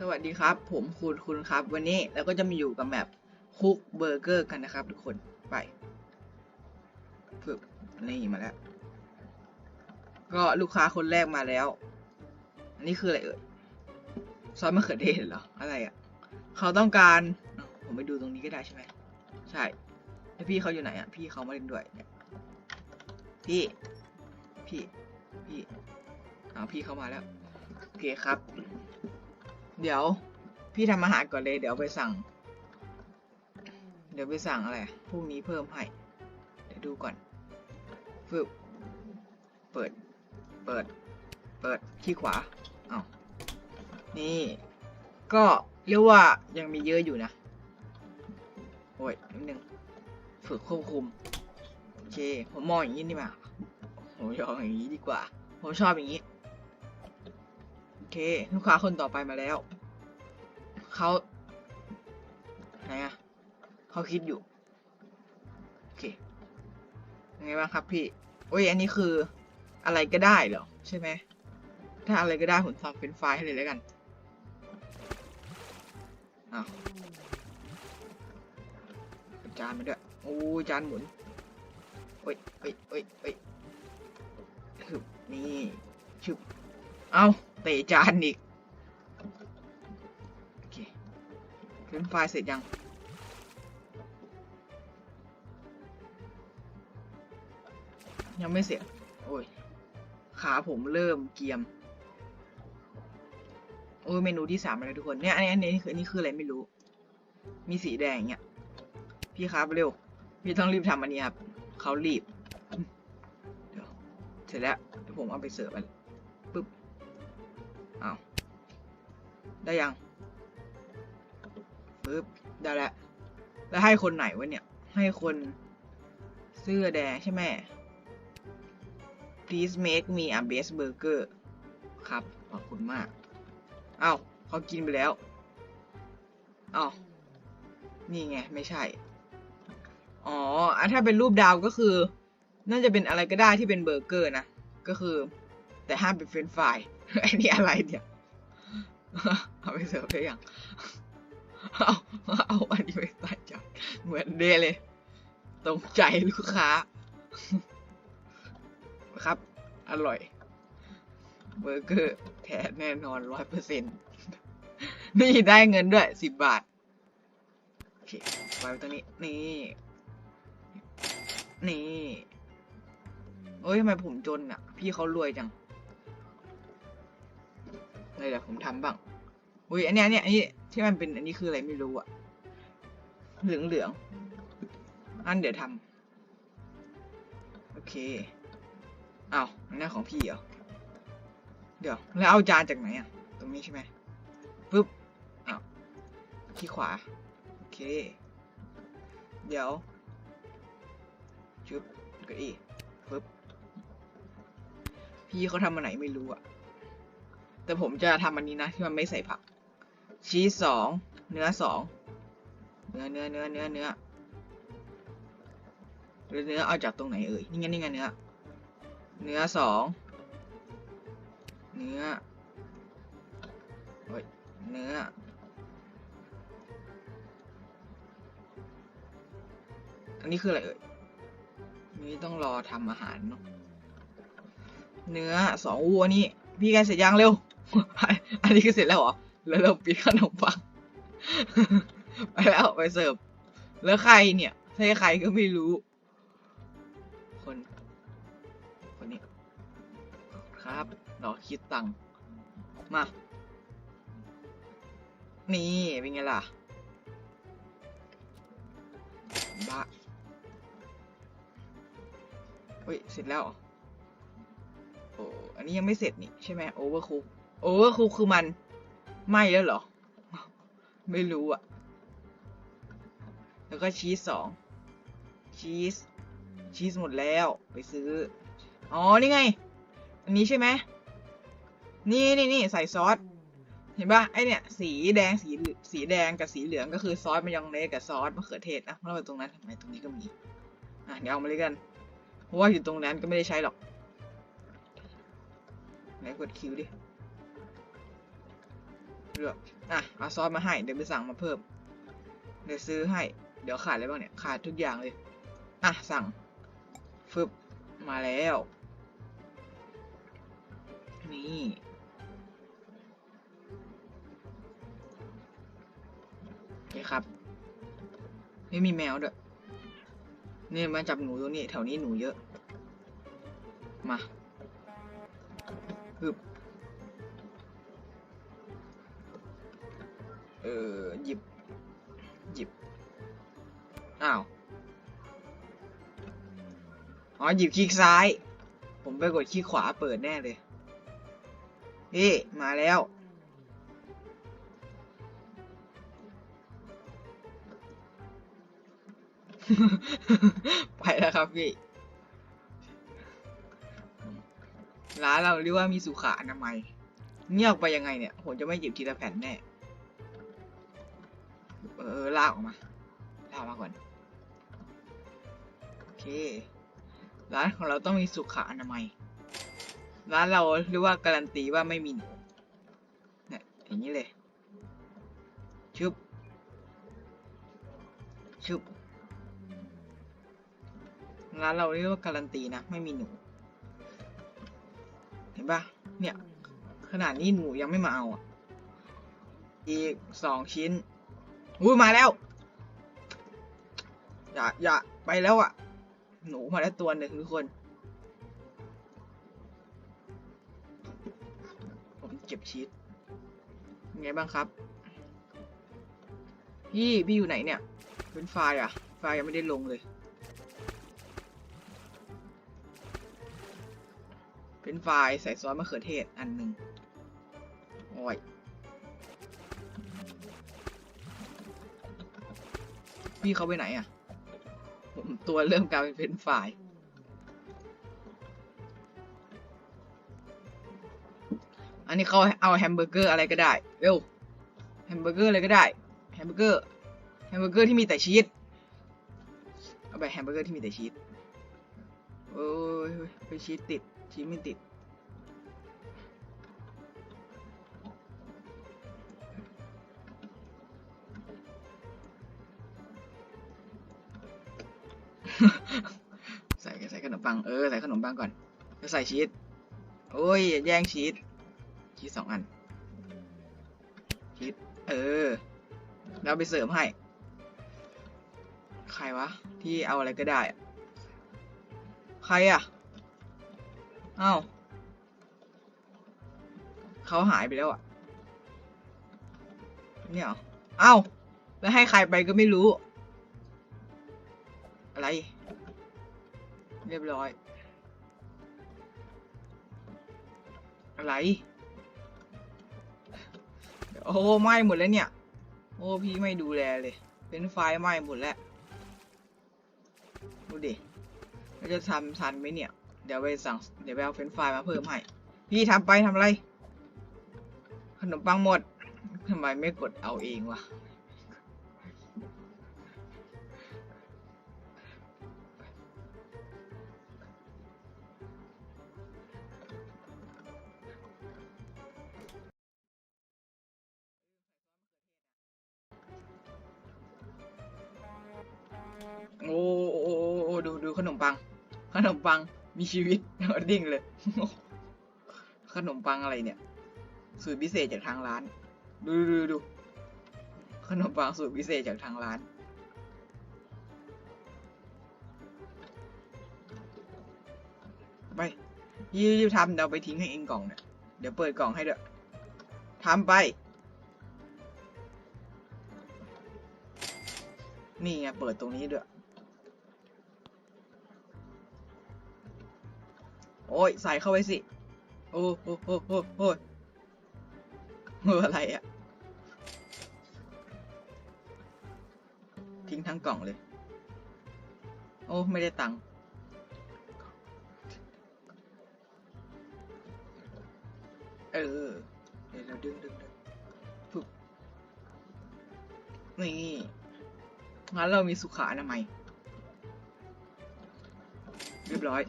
สวัสดีครับ ผมคุณคุณครับ วันนี้เราก็จะมาอยู่กับแมปคุกเบอร์เกอร์กันนะครับ ทุกคนไปปึ๊บนี่มาแล้ว ก็ลูกค้าคนแรกมาแล้ว อันนี้คืออะไรเอ่ยซอสมะเขือเทศเหรออะไรอะ เขาต้องการผมไปดูตรงนี้ก็ได้ใช่ไหมใช่แล้วพี่เขาอยู่ไหนอะพี่เขามาเล่นด้วยเนี่ยพี่ พี่ พี่อ้าพี่เขามาแล้ว โอเคครับ เดี๋ยว พี่ทำอาหารก่อนเลย เดี๋ยวไปสั่ง เดี๋ยวไปสั่งอะไรพรุ่งนี้เพิ่มให้ เดี๋ยวดูก่อนฟึบเปิด เปิด เปิดที่ขวาเอา้านี่ ก็เรียกว่ายังมีเยอะอยู่นะ โอ้ยนิดนึง ฝึกควบคุม โอเค ผมมองอย่างนี้ดีกว่าผมชอบอย่างนี้ดีกว่า ผมชอบอย่างนี้ เค ลูกค้าคนต่อไปมาแล้ว เขาไหนอะเขาคิดอยู่ โอเคยังไงบ้างครับพี่ โอ้ย อันนี้คืออะไรก็ได้เหรอ ใช่ไหม ถ้าอะไรก็ได้ผมทำเป็นไฟล์ให้เลยแล้วกันอ้าวจานมาด้วย โอ้ยจานหมุนโอ้ยเอ้ยเอ้ยเอ้ยนี่ชึบ เอาเตะจานอีก โอเคเป็นไฟเสร็จยัง ยังไม่เสร็จ โอ้ย ขาผมเริ่มเกียม โอ้ย เมนูที่สามมาแล้วทุกคน เนี่ย อันนี้ อันนี้คือนนี้คืออะไรไม่รู้ มีสีแดงอย่างเงี้ยพี่ครับเร็ว พี่ต้องรีบทำอันนี้ครับ เขารีบ เดี๋ยว เสร็จแล้ว เดี๋ยวผมเอาไปเสิร์ฟมัน ได้ยังปึ๊บได้แล้วแล้วให้คนไหนวะเนี่ย ให้คนเสื้อแดงใช่ไหม please make me a best burger ครับ ขอบคุณมาก เอา้าเขากินไปแล้ว เอา้านี่ไง ไม่ใช่ อ๋ออะถ้าเป็นรูปดาวก็คือ น่าจะเป็นอะไรก็ได้ที่เป็นเบอร์เกอร์นะ ก็คือ แต่ห้ามเป็นเฟรนฟรายไอ้นี่อะไรเนี่ย เอาไปเสิร์ฟได้ยังเอาเอาอันนี้ไปใส่จานเหมือนเดเลย ตรงใจลูกค้า ครับ อร่อย เบอร์เกอร์แท้แน่นอนร้อยเปอร์เซ็นต์นี่ได้เงินด้วยสิบบาท โอเคไว้ตรงนี้ นี่ นี่โอ้ยทำไมผมจนอะ พี่เขารวยจัง เลยเดี๋ยวผมทำบ้างอุ้ยอันเนี้ยอันเนี้ยอันนี้ที่มันเป็นอันนี้คืออะไรไม่รู้อะเหลืองเหลืองอันเดี๋ยวทำโอเคเอ้าวอันนี้ของพี่เหรอเดี๋ยวแล้วเอาจานจากไหนอะตรงนี้ใช่ไหมปึ๊บเอ้าที่ขวาโอเค เดี๋ยวชุบก็อีปึ๊บพี่เขาทำมาไหนไม่รู้อะ แต่ผมจะทำอันนี้นะที่มันไม่ใส่ผัก ชีสสองเนื้อสองเนื้อเนื้อเนื้อเนื้อเนื้อหรือเนื้อเอาจากตรงไหนเอ่ยนี่ไงนี่ไงเนื้อเนื้อสองเนื้อโอ้ยเนื้ออันนี้คืออะไรเอ่ยนี่ต้องรอทำอาหารเนาะเนื้อสองวัวนี่พี่แกเสร็จยังเร็ว อันนี้คือเสร็จแล้วเหรอ แล้วเราปีขนมปัง ไปแล้วไปเสิร์ฟ แล้วใครเนี่ยใช่ใครก็ไม่รู้ คน คนนี้ ครับรอคิดตังค์มา นี่ เป็นไงล่ะบ้าเฮ้ย เสร็จแล้ว โอ้ อันนี้ยังไม่เสร็จนี่ ใช่ไหมโอเวอร์คุก โอเวอร์คุกคือมันไหม้แล้วเหรอ ไม่รู้อะแล้วก็ชีสสองชีสชีสหมดแล้วไปซื้อ อ๋อ นี่ไง อันนี้ใช่ไหมนี่นี่นี่ใส่ซอส เห็นปะไอเนี่ย สีแดงสีสีแดงกับสีเหลืองก็คือซอสมายองเนสกับซอสมะเขือเทศนะแล้วไปตรงนั้นทำไมตรงนี้ก็มี อะเดี๋ยวเอามาเลยกัน เพราะว่าอยู่ตรงนั้นก็ไม่ได้ใช้หรอกไหนกดคิวดิ เลือกอะเอาซอสมาให้เดี๋ยวไปสั่งมาเพิ่มเดี๋ยวซื้อให้ เดี๋ยวขาดอะไรบ้างเนี่ยขาดทุกอย่างเลยอะสั่งฟึบมาแล้ว นี่โอเคครับ ไม่มีแมวด้วยนี่มาจับหนูตรงนี้แถวนี้หนูเยอะ มา เออหยิบ หยิบ อ้าว อ๋อ หยิบคลิกซ้าย ผมไปกดคลิกขวาเปิดแน่เลยนี่มาแล้ว ไปแล้วครับพี่ ร้านเราเรียกว่ามีสุขอนามัยเงียบไปยังไงเนี่ย ผมจะไม่หยิบทีละแผ่นแน่ เออลากออกมาลากมาก่อนโอเคร้านของเราต้องมีสุขอนามัย ร้านเราเรียกว่าการันตีว่าไม่มีหนูเนี่ยอย่างนี้เลยชึบชึบร้านเราเรียกว่าการันตีนะไม่มีหนู เห็นปะเนี่ย ขนาดนี้หนูยังไม่มาเอาอะ อีกสองชิ้น อุ้ยมาแล้ว อย่าอย่าไปแล้วอะ หนูมาแล้วตัวหนึ่งทุกคน ผมเก็บชีสไงบ้างครับ พี่ พี่อยู่ไหนเนี่ย เป็นไฟล์อะ ไฟล์ยังไม่ได้ลงเลย เป็นไฟล์ใส่ซอสมะเขือเทศอันหนึ่งโอ้ย พี่เขาไปไหนอะ ผมตัวเริ่มกลายเป็นเป็นฝ่าย อันนี้เขาเอาแฮมเบอร์เกอร์อะไรก็ได้ เร็ว แฮมเบอร์เกอร์อะไรก็ได้ แฮมเบอร์เกอร์ แฮมเบอร์เกอร์ที่มีแต่ชีส เอาไปแฮมเบอร์เกอร์ที่มีแต่ชีส โอ้ยไปชีสติด ชีสไม่ติด งเออใส่ขนมปังก่อนแล้วใส่ชีสโอ้ยอย่าแย่งชีสชีสสองอันชีสเออแล้วไปเสริมให้ ใครวะ ที่เอาอะไรก็ได้อะใครอะเอ้าเขาหายไปแล้วอะเนี่ยเหรออ้าแล้วให้ใครไปก็ไม่รู้ อะไร เรียบร้อย อะไรโอ้ไหม้หมดแล้วเนี่ย โอ้พี่ไม่ดูแลเลย เป็นไฟไหม้หมดแล้วดูดิเราจะทำทันไหมเนี่ย เดี๋ยวไปสั่งเดี๋ยวไปเอาเฟรนช์ฟรายมาเพิ่มให้ พี่ทำไปทำอะไร ขนมปังหมดทำไมไม่กดเอาเองวะ มีชีวิตดิ้งเลย ขนมปังอะไรเนี่ย สูตรพิเศษจากทางร้าน ดูดูดูขนมปังสูตรพิเศษจากทางร้านไปยี่รีบทำเดี๋ยวไปทิ้งให้เองกล่องเนี่ยเดี๋ยวเปิดกล่องให้เด้อทำไป นี่ไงเปิดตรงนี้ด้วย โอ้ยใส่เข้าไปสิ โอ้โอ้โอ้โอ้โอ้เอออะไรอะทิ้งทั้งกล่องเลย โอ้ ไม่ได้ตังค์เออ เดี๋ยวเราดึงดึงดึงปึ๊บนี่งั้นเรามีสุขาอนามัยเรียบร้อย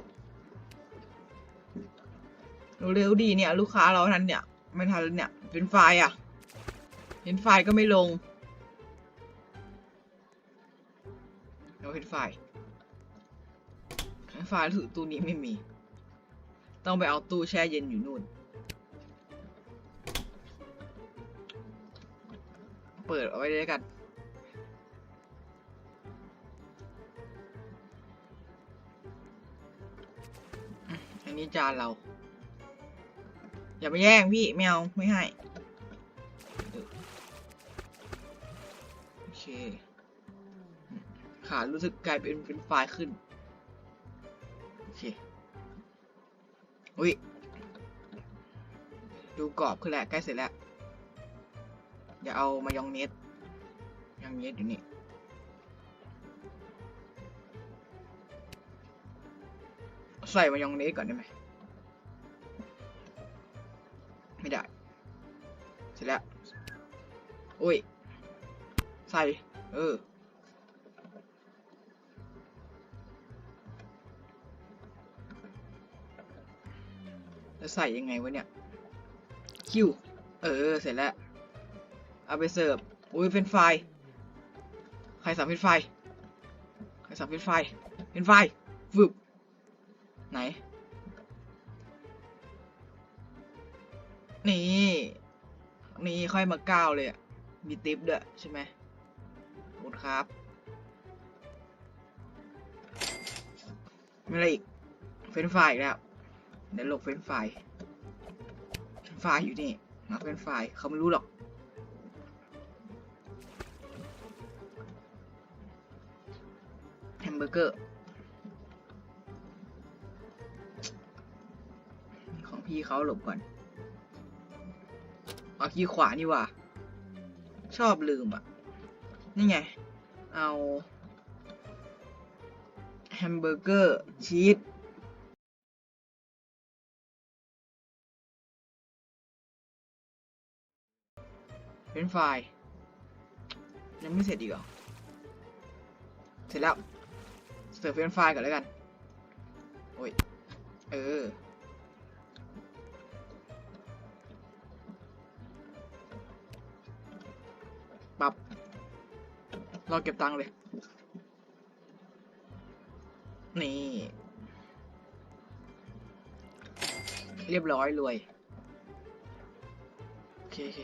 เร็วดีเนี่ย ลูกค้าเราทันเนี่ย ไม่ทันเนี่ย เป็นไฟล์อะ เห็นไฟล์ก็ไม่ลง เราเห็นไฟล์ไฟล์รู้สึกตู้นี้ไม่มี ต้องไปเอาตู้แช่เย็นอยู่นู่น เปิดเอาไว้เลยแล้วยกันอันนี้จานเรา อย่าไปแย่งพี่ไม่เอาไม่ให้โอเคขารู้สึกกลายเป็นเป็นไฟขึ้น โอเคอุ้ยดูกรอบขึ้นแล้วใกล้เสร็จแล้วอย่าเอามายองเนสยองเนสอยู่นี่ใส่มายองเนสก่อนได้ไหม ไม่ได้ เสร็จแล้ว โอ้ย ใส่ เออ แล้วใส่ยังไงวะเนี่ย คิว เออ เสร็จแล้ว เอาไปเสิร์ฟ อุ้ยเป็นไฟ ใครสั่งเป็นไฟ ใครสั่งเป็นไฟ เป็นไฟฟึบ ค่อยมาก้าวเลยอะมีติปด้วยใช่ไหมขอบคุณครับมีอะไรอีก เฟรนช์ฟอีกแล้ว เดี๋ยวลงเฟรนช์ฟเฟรนช์ฟอยู่นี่มาเฟรนช์ฟเขาไม่รู้หรอก แฮมเบอร์เกอร์ ของพี่เขาหลบก่อน เอาขี้ขวานี่ว่าชอบลืมอะ นี่ไง เอาแฮมเบอร์เกอร์ชีสเป็นไฟรายยังไม่เสร็จอีกเหรอ เสร็จแล้ว เสิร์ฟเป็นไฟรายก่อนแล้วกัน โอ้ย เออ ปับรอเก็บตังค์เลย นี่ เรียบร้อยรวย โอเคโอเค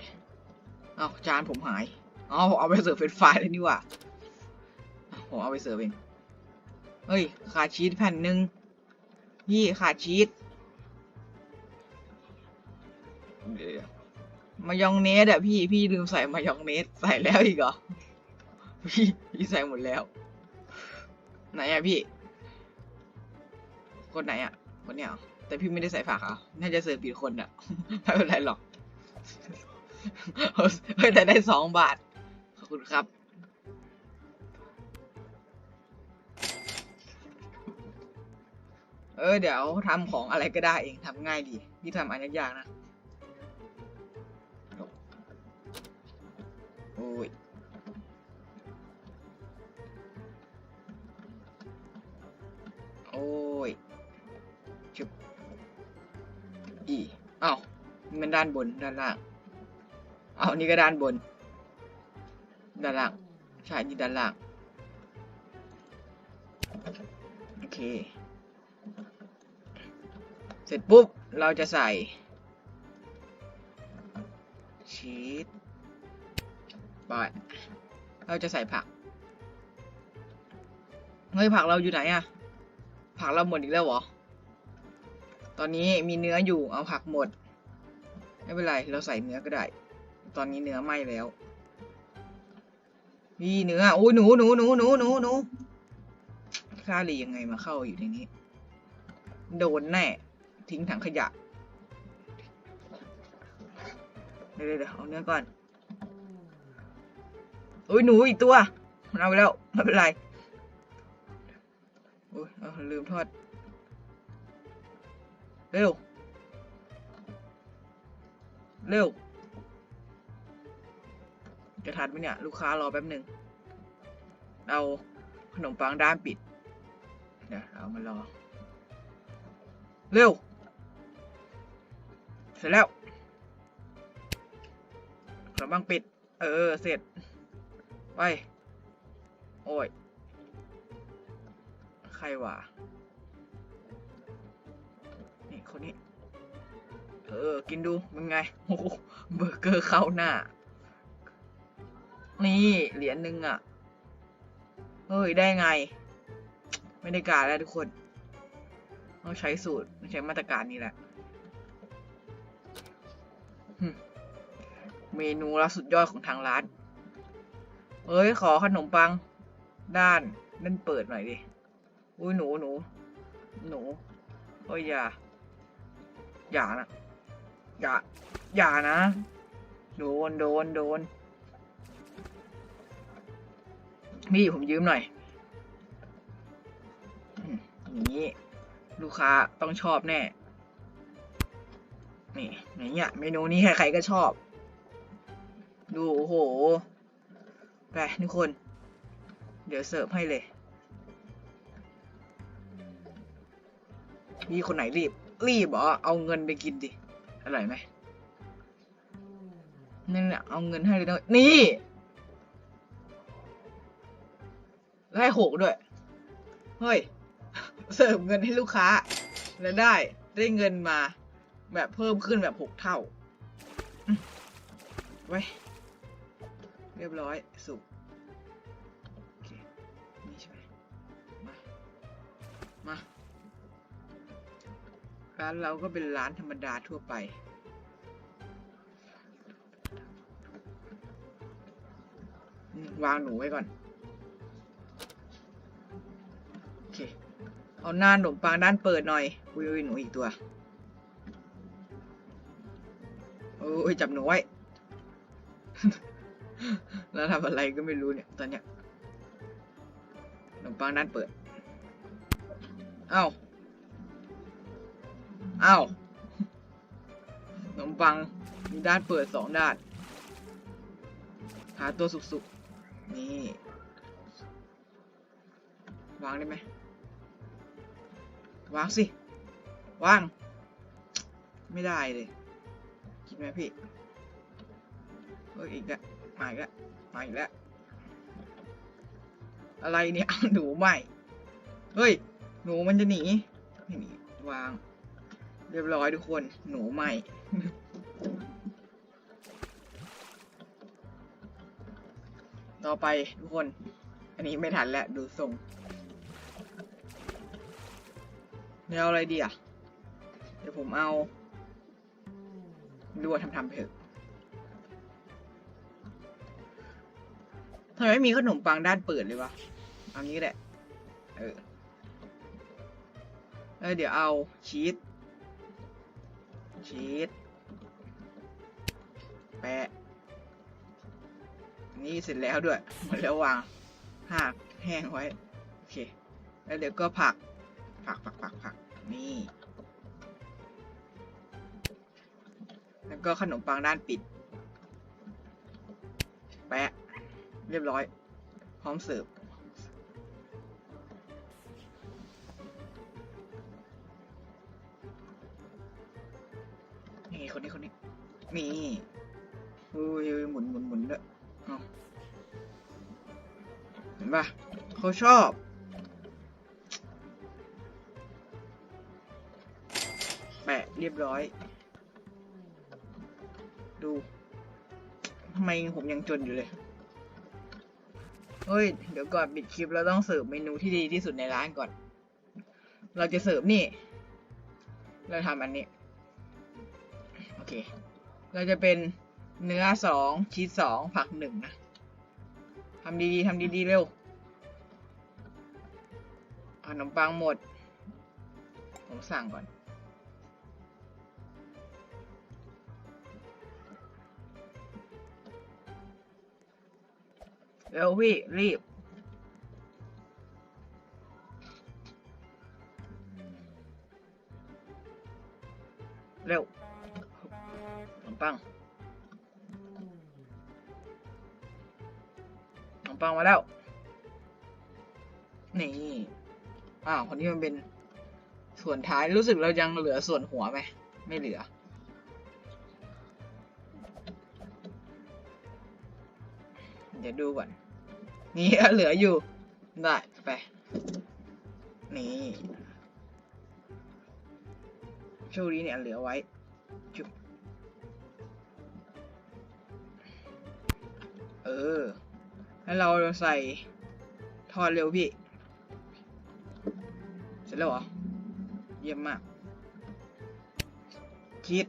เอาจานผมหายอ๋อผมเอาไปเสิร์ฟเป็นไฟรายเลยนี่ว่ะผมเอาไปเสิร์ฟเอง เฮ้ย ขาดชีสแผ่นหนึ่งพี่ขาดชีส มายองเนสอะพี่พี่ลืมใส่มายองเนสใส่แล้วอีกเหรอพี่พี่ใส่หมดแล้ว ไหนอะพี่คนไหนอะคนเนี้ยแต่พี่ไม่ได้ใส่ฝากอะน่าจะเสิร์ฟผิดคนอะไม่เป็นไรหรอกเฮ้ยแต่ได้สองบาทขอบคุณครับเออเดี๋ยวทำของอะไรก็ได้เองทำง่ายดีพี่ทำอันยากๆนะ อ้ยโอ้ยจุบอีอ้าวมันด้านบนด้านล่างเอานี่ก็ด้านบน ด้านล่างใช่นี่ด้านล่างโอเค เสร็จปุ๊บเราจะใส่ชีส บายเราจะใส่ผัก เฮ้ยผักเราอยู่ไหนอะผักเราหมดอีกแล้วเหรอ ตอนนี้มีเนื้ออยู่เอาผักหมด ไม่เป็นไร เราใส่เนื้อก็ได้ ตอนนี้เนื้อไหม้แล้วนี่เนื้อโอ้ยหนูหนูหนูหนูหนูหนูค่ารียังไงมาเข้าอยู่ในนี้ โดนแน่ ทิ้งถังขยะ เดี๋ยวเดี๋ยวเอาเนื้อก่อน โอ้ยหนูอีกตัวมันเอาไปแล้วไม่เป็นไรโอ้ยเอาลืมทอด เร็ว เร็ว จะทันไหมเนี่ย ลูกค้ารอแป๊บหนึ่งเอาขนมปังด้านปิดเดี๋ยวเอามารอ เร็ว เสร็จแล้วขนมปังปิด เออ เสร็จ ไปโอ้ย ใครวะนี่คนนี้ เออ กินดูเป็นไง โอ้เบอร์เกอร์เข้าหน้า นี่เหรียญหนึ่งอะ เฮ้ย ได้ไง ไม่ได้การแล้วทุกคนต้องใช้สูตรใช้มาตรการนี้แหละ เมนูละสุดยอดของทางร้าน เอ้ยขอขนมปัง ด้านนั่นเปิดหน่อยดิ อุ้ยหนูหนูหนูโอ้ยอย่า อย่านะ อย่า อย่านะ โดนโดนโดนพี่ผมยืมหน่อยอนี้ ลูกค้าต้องชอบแน่ นี่อย่างเงี้ยเมนูนี้ใครๆก็ชอบ ดูโอ้โห ไปทุกคน เดี๋ยวเสิร์ฟให้เลยพี่คนไหนรีบ รีบเหรอเอาเงินไปกินดิอร่อยไหมนั่นแหละเอาเงินให้เลยนะนี่แล้วให้หกด้วย เฮ้ย เสิร์ฟเงินให้ลูกค้า แล้วได้ได้เงินมา แบบเพิ่มขึ้นแบบหกเท่าไว้ เรียบร้อยสุกโอเคนี่ใช่ไหมมามาร้านเราก็เป็นร้านธรรมดาทั่วไปวางหนูไว้ก่อน โอเค เอาหน้าขนมปังด้านเปิดหน่อยอุ้ยอุ้ยหนูอีกตัว โอ้ยจับหนูไว้ แล้วทำอะไรก็ไม่รู้เนี่ย ตอนเนี้ยขนมปังด้านเปิด เอ้า เอ้าขนมปังมีด้านเปิดสองด้าน หาตัวสุกๆ นี่ วางได้ไหม วางสิ วาง ไม่ได้เลย คิดไหมพี่เฮ้ยอีกแล้ว มาอีกแล้วมาอีกแล้ว อะไรเนี่ยหนูใหม่ เฮ้ย หนูมันจะหนีไม่หนีวาง เรียบร้อยทุกคน หนูใหม่ ต่อไปทุกคน อันนี้ไม่ทันแล้วดูทรงเดี๋ยวอาอะไรดีอะ เดี๋ยวผมเอาดูว่าทำทำเถอะ ทำไมไม่มีขนมปังด้านเปิดเลยวะเอางี้ก็ได้เออเออเดี๋ยวเอาชีสชีสแปะนี่เสร็จแล้วด้วยหมดแล้ววางหักแห้งไว้โอเคแล้วเดี๋ยวก็ผักผักผักผักผักนี่แล้วก็ขนมปังด้านปิด แปะ เรียบร้อย พร้อมเสิร์ฟนี่คนนี้คนนี้นี่อุ้ยหมุนหมุนหมุนด้วยเอเห็นปะเขาชอบแปะเรียบร้อย ดูทำไมผมยังจนอยู่เลย เฮ้ย เดี๋ยวก่อนปิดคลิปเราต้องเสิร์ฟเมนูที่ดีที่สุดในร้านก่อน เราจะเสิร์ฟนี่ เราทำอันนี้ โอเค เราจะเป็นเนื้อสองชีสสองผักหนึ่งนะทำดีๆทำดีๆเร็วขนมปังหมด ผมสั่งก่อน เร็วพี่ รีบ เร็วขนมปังขนมปังมาแล้ว นี่ อ้าว คนนี้มันเป็นส่วนท้ายรู้สึกเรายังเหลือส่วนหัวไหม ไม่เหลือเดี๋ยวดูก่อน นี่เหลืออยู่ ได้ไป นี่โชคดีเนี่ยเหลือไว้จุบเออ แล้วเราใส่ทอดเร็วพี่ เสร็จแล้วเหรอ เยี่ยมมากชีด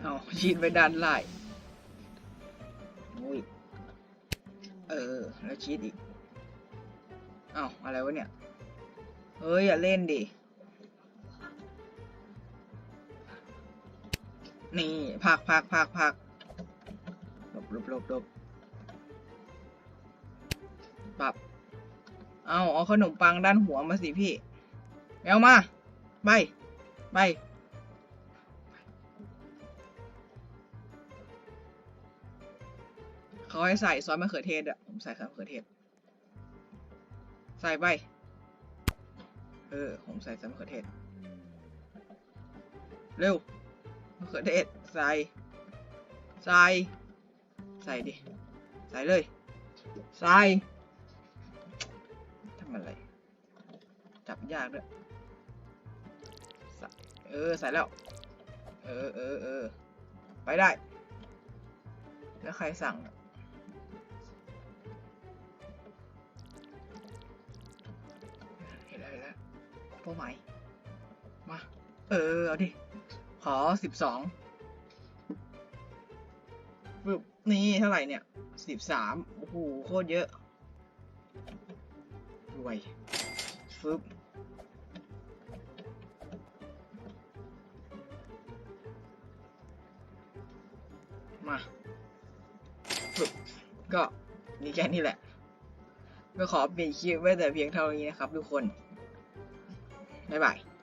เอาชีดไปด้านล่าง แล้วชีดอีกเอาอะไรวะเนี่ย เฮ้ย อย่าเล่นดิ นี่พักพักพักพักลบลบลบลบปรับ เอาเอาขนมปังด้านหัวมาสิพี่เอามา ไป ไป เขาให้ใส่ซอสมะเขือเทศอะผมใส่ซอสมะเขือเทศ ใส่ไป เออ ผมใส่ซอสมะเขือเทศ เร็ว มะเขือเทศ ใส่ ใส่ ใส่ดิ ใส่เลย ใส่ ทำอะไร จับยากด้วยเออ ใส่แล้ว เออเออเออ ไปได้ แล้วใครสั่ง เป้าหมาย มา เออ เอาดิ ขอสิบสองฟึบนี่เท่าไหร่เนี่ยสิบสามโอ้โห โคตรเยอะ รวยฟึบมาฟึบก็มีแค่นี้แหละ ก็ขอปิดคลิปไว้แต่เพียงเท่านี้นะครับทุกคน บ๊ายบาย